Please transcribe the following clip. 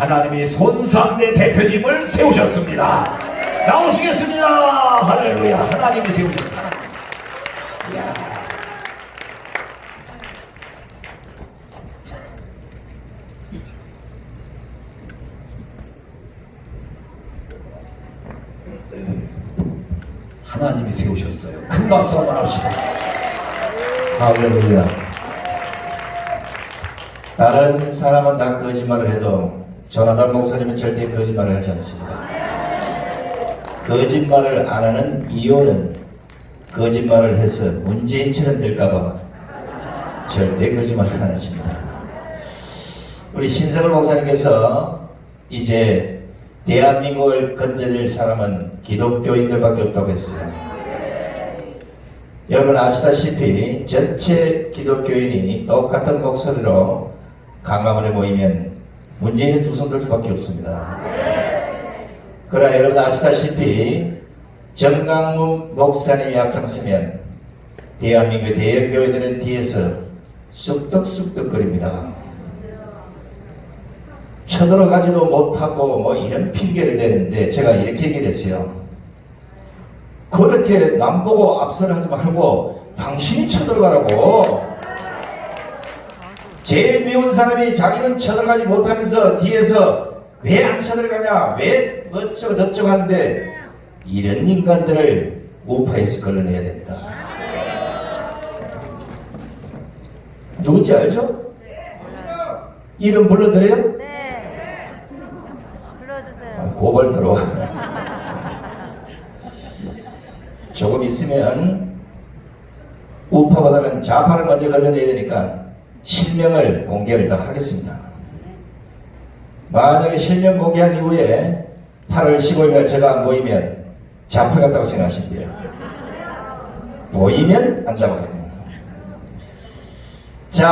하나님이 손상대 대표님을 세우셨습니다. 나오시겠습니다. 할렐루야. 하나님이 세우셨습니다. 이야. 하나님이 세우셨어요. 큰 박수 한번 합시다. 할렐루야. 다른 사람은 다 거짓말을 해도 조나단 목사님은 절대 거짓말을 하지 않습니다. 거짓말을 안 하는 이유는 거짓말을 해서 문재인처럼 될까봐 절대 거짓말을 안 하십니다. 우리 신성을 목사님께서 이제 대한민국을 건져낼 사람은 기독교인들밖에 없다고 했어요. 여러분 아시다시피 전체 기독교인이 똑같은 목소리로 강화문에 모이면 문재인은 두손들 수밖에 없습니다. 그러나 여러분 아시다시피 정강문 목사님이 앞장서면 대한민국의 대형 교회들은 뒤에서 쑥덕쑥덕거립니다. 쳐들어가지도 못하고 뭐 이런 핑계를 대는데 제가 이렇게 얘기를 했어요. 그렇게 남보고 앞설 하지 말고 당신이 쳐들어가라고. 제일 미운 사람이 자기는 쳐들어가지 못하면서 뒤에서 왜 안 쳐들어가냐, 왜 어쩌고 저쩌고 하는데 이런 인간들을 우파에서 걸러내야 됩니다. 누군지 알죠? 이름 불러드려요? 네. 불러주세요. 아, 고발 들어와. 조금 있으면 우파보다는 좌파를 먼저 걸러내야 되니까 실명을 공개를 다 하겠습니다. 만약에 실명 공개한 이후에 8월 15일날 제가 안 보이면 좌파 같다고 생각하시면 돼요. 보이면 안 잡아요. 자.